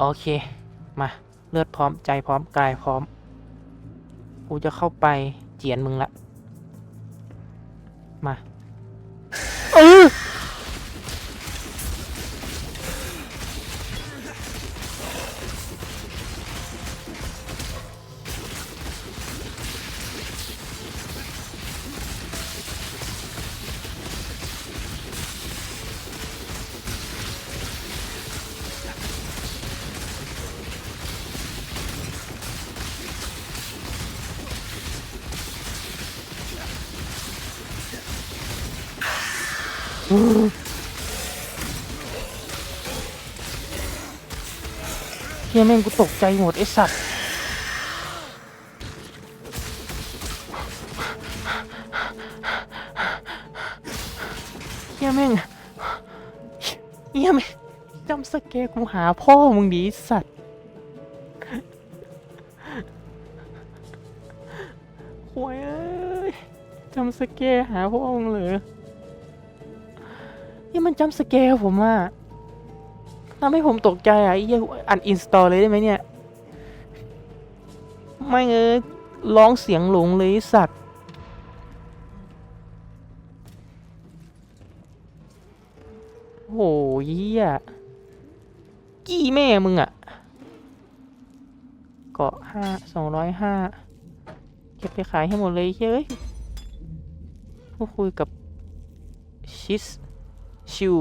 โอเค มา เลือดพร้อมใจพร้อมกายพร้อม กูจะเข้าไปเจียนมึงละ มา เฮียแม่งกูตกใจหมดไอสัตว์เฮียแม่งเฮียแม่งจำสเกร์กูหาพ่อมึงดีสัตว์หวยเอ้ยจำสเกร์หาพ่อมึงเหรอ นี่มันจำสเกร์ผมอะทำให้ผมตกใจอะไอ้เหี้ยอันอินสตอลเลยได้ไหมเนี่ย ไม่เอ้ยร้องเสียงหลงเลยสัตว์ โหเหี้ยกี้แม่มึงอะเกาะห้าสองร้อยห้าเก็บไปขายให้หมดเลยเฮ้ยพูดคุยกับชิส ชิว